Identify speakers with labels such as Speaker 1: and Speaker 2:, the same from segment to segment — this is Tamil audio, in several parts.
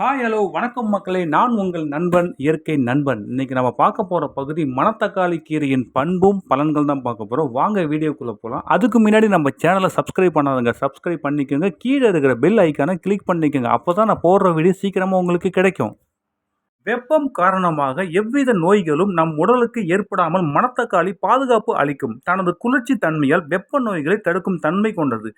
Speaker 1: ஹாய் ஹலோ வணக்கம் மக்களே. நான் உங்கள் நண்பன் இயற்கை நண்பன். இன்னைக்கு நம்ம பார்க்க போகிற பகுதி மணத்தக்காளி கீரையின் பண்பும் பலன்கள் தான் பார்க்க போகிறோம் வாங்க வீடியோக்குள்ளே போகலாம் அதுக்கு முன்னாடி நம்ம சேனலை சப்ஸ்கிரைப் பண்ணாதுங்க. சப்ஸ்கிரைப் பண்ணிக்கோங்க. கீழே இருக்கிற பெல் ஐக்கானை கிளிக் பண்ணிக்கோங்க. அப்போ தான் நான் போடுற வீடியோ சீக்கிரமாக உங்களுக்கு கிடைக்கும். வெப்பம் காரணமாக எவ்வித நோய்களும் நம் உடலுக்கு ஏற்படாமல் மணத்தக்காளி பாதுகாப்பு அளிக்கும். தனது குளிர்ச்சி தன்மையால் வெப்ப நோய்களை தடுக்கும் தன்மை கொண்டது.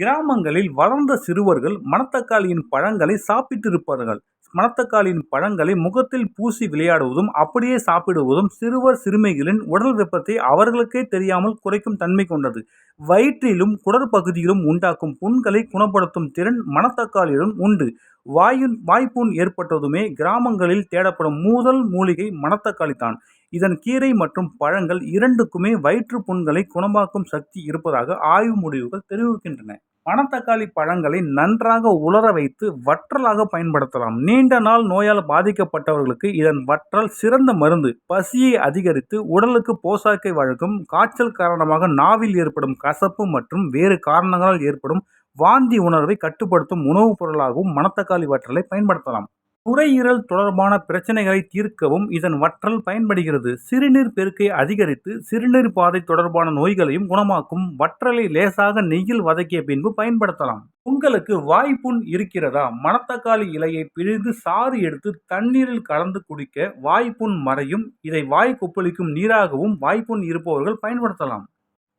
Speaker 1: கிராமங்களில் வளர்ந்த சிறுவர்கள் மணத்தக்காளியின் பழங்களை சாப்பிட்டிருப்பார்கள். மணத்தக்காளியின் பழங்களை முகத்தில் பூசி விளையாடுவதும் அப்படியே சாப்பிடுவதும் சிறுவர் சிறுமிகளின் உடல் வெப்பத்தை அவர்களுக்கே தெரியாமல் குறைக்கும் தன்மை கொண்டது. வயிற்றிலும் குடற்பகுதியிலும் உண்டாக்கும் புண்களை குணப்படுத்தும் திறன் மணத்தக்காளியிடம் உண்டு. வாயின் வாய்ப்புண் ஏற்பட்டதுமே கிராமங்களில் தேடப்படும் மூதல் மூலிகை மணத்தக்காளி தான் இதன் கீரை மற்றும் பழங்கள் இரண்டுக்குமே வயிற்று புண்களை குணமாக்கும் சக்தி இருப்பதாக ஆய்வு முடிவுகள் தெரிவிக்கின்றன. மணத்தக்காளி பழங்களை நன்றாக உலர வைத்து வற்றலாக பயன்படுத்தலாம். நீண்ட நாள் நோயால் பாதிக்கப்பட்டவர்களுக்கு இதன் வற்றல் சிறந்த மருந்து. பசியை அதிகரித்து உடலுக்கு போசாக்கை வழங்கும் காய்ச்சல் காரணமாக நாவில் ஏற்படும் கசப்பு மற்றும் வேறு காரணங்களால் ஏற்படும் வாந்தி உணர்வை கட்டுப்படுத்தும் உணவுப் பொருளாகவும் மணத்தக்காளி வற்றலை பயன்படுத்தலாம். நுரையீரல் தொடர்பான பிரச்சனைகளை தீர்க்கவும் இதன் வற்றல் பயன்படுகிறது. சிறுநீர் பெருக்கை அதிகரித்து சிறுநீர் பாதை தொடர்பான நோய்களையும் குணமாக்கும் வற்றலை லேசாக நெய்யில் வதக்கிய பின்பு பயன்படுத்தலாம். உங்களுக்கு வாய்ப்புண் இருக்கிறதா? மணத்தக்காளி இலையை பிழிந்து சாறு எடுத்து தண்ணீரில் கலந்து குடிக்க வாய்ப்புண் மறையும். இதை வாய் கொப்பளிக்கும் நீராகவும் வாய்ப்புண் இருப்பவர்கள் பயன்படுத்தலாம்.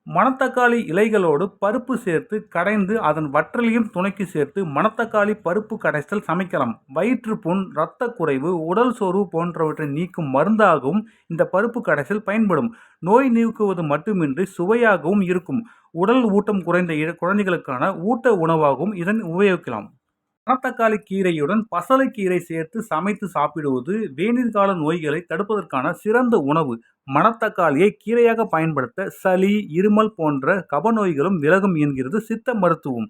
Speaker 1: மணத்தக்காளி இலைகளோடு பருப்பு சேர்த்து கடைந்து அதன் வற்றலையும் துணைக்கு சேர்த்து மணத்தக்காளி பருப்பு கடைசல் சமைக்கலாம். வயிற்று புண் இரத்த குறைவு உடல் சோர்வு போன்றவற்றை நீக்கும் மருந்தாகவும் இந்த பருப்பு கடைசல் பயன்படும். நோய் நீக்குவது மட்டுமின்றி சுவையாகவும் இருக்கும். உடல் ஊட்டம் குறைந்த குழந்தைகளுக்கான ஊட்ட உணவாகவும் இதன் உபயோகிக்கலாம். மணத்தக்காளி கீரையுடன் பசலைக்கீரை சேர்த்து சமைத்து சாப்பிடுவது வேநீர்கால நோய்களை தடுப்பதற்கான சிறந்த உணவு. மணத்தக்காளியை கீரையாக பயன்படுத்த சளி இருமல் போன்ற கபநோய்களும் விலகும் என்கிறது சித்த மருத்துவம்.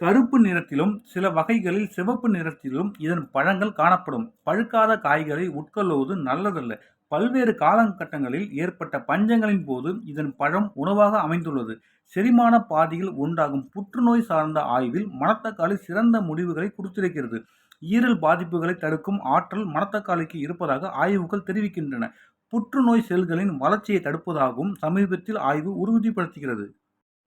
Speaker 1: கருப்பு நிறத்திலும் சில வகைகளில் சிவப்பு நிறத்திலும் இதன் பழங்கள் காணப்படும். பழுக்காத காய்களை உட்கொள்வது நல்லதல்ல. பல்வேறு காலகட்டங்களில் ஏற்பட்ட பஞ்சங்களின் போது இதன் பழம் உணவாக அமைந்துள்ளது. செரிமான பாதையில் உண்டாகும் புற்றுநோய் சார்ந்த ஆய்வில் மணத்தக்காளி சிறந்த முடிவுகளை கொடுத்திருக்கிறது. ஈரல் பாதிப்புகளை தடுக்கும் ஆற்றல் மணத்தக்காளிக்கு இருப்பதாக ஆய்வுகள் தெரிவிக்கின்றன. புற்றுநோய் செல்களின் வளர்ச்சியை தடுப்பதாகவும் சமீபத்தில் ஆய்வு உறுதிப்படுத்துகிறது.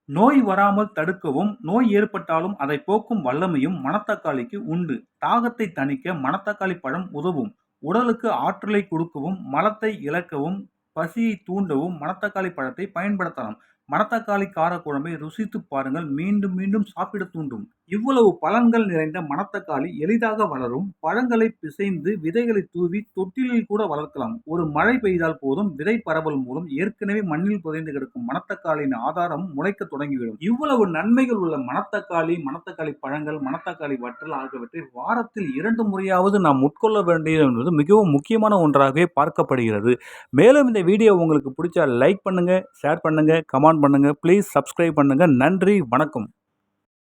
Speaker 1: நோய் வராமல் தடுக்கவும் நோய் ஏற்பட்டாலும் அதை போக்கும் வல்லமையும் மணத்தக்காளிக்கு உண்டு. தாகத்தை தணிக்க மணத்தக்காளி பழம் உதவும். உடலுக்கு ஆற்றலை கொடுக்கவும் மலத்தை இழக்கவும் பசியை தூண்டவும் மணத்தக்காளி பழத்தை பயன்படுத்தலாம். மணத்தக்காளி காரக்குழம்பை ருசித்து பாருங்கள். மீண்டும் மீண்டும் சாப்பிட தூண்டும். இவ்வளவு பலன்கள் நிறைந்த மணத்தக்காளி எளிதாக வளரும். பழங்களை பிசைந்து விதைகளை தூவி தொட்டிலில் கூட வளர்க்கலாம். ஒரு மழை பெய்தால் போதும் விதை பரவல் மூலம் ஏற்கனவே மண்ணில் புதைந்து கிடக்கும் மணத்தக்காளியின் ஆதாரம் முளைக்க தொடங்கிவிடும். இவ்வளவு நன்மைகள் உள்ள மணத்தக்காளி மணத்தக்காளி பழங்கள் மணத்தக்காளி வற்றல் ஆகியவற்றை வாரத்தில் இரண்டு முறையாவது நாம் உட்கொள்ள வேண்டியது என்பது மிகவும் முக்கியமான ஒன்றாகவே பார்க்கப்படுகிறது. மேலும் இந்த வீடியோ உங்களுக்கு பிடிச்சா லைக் பண்ணுங்க ஷேர் பண்ணுங்க கமெண்ட் பண்ணுங்க. ப்ளீஸ் சப்ஸ்கிரைப் பண்ணுங்க. நன்றி வணக்கம்.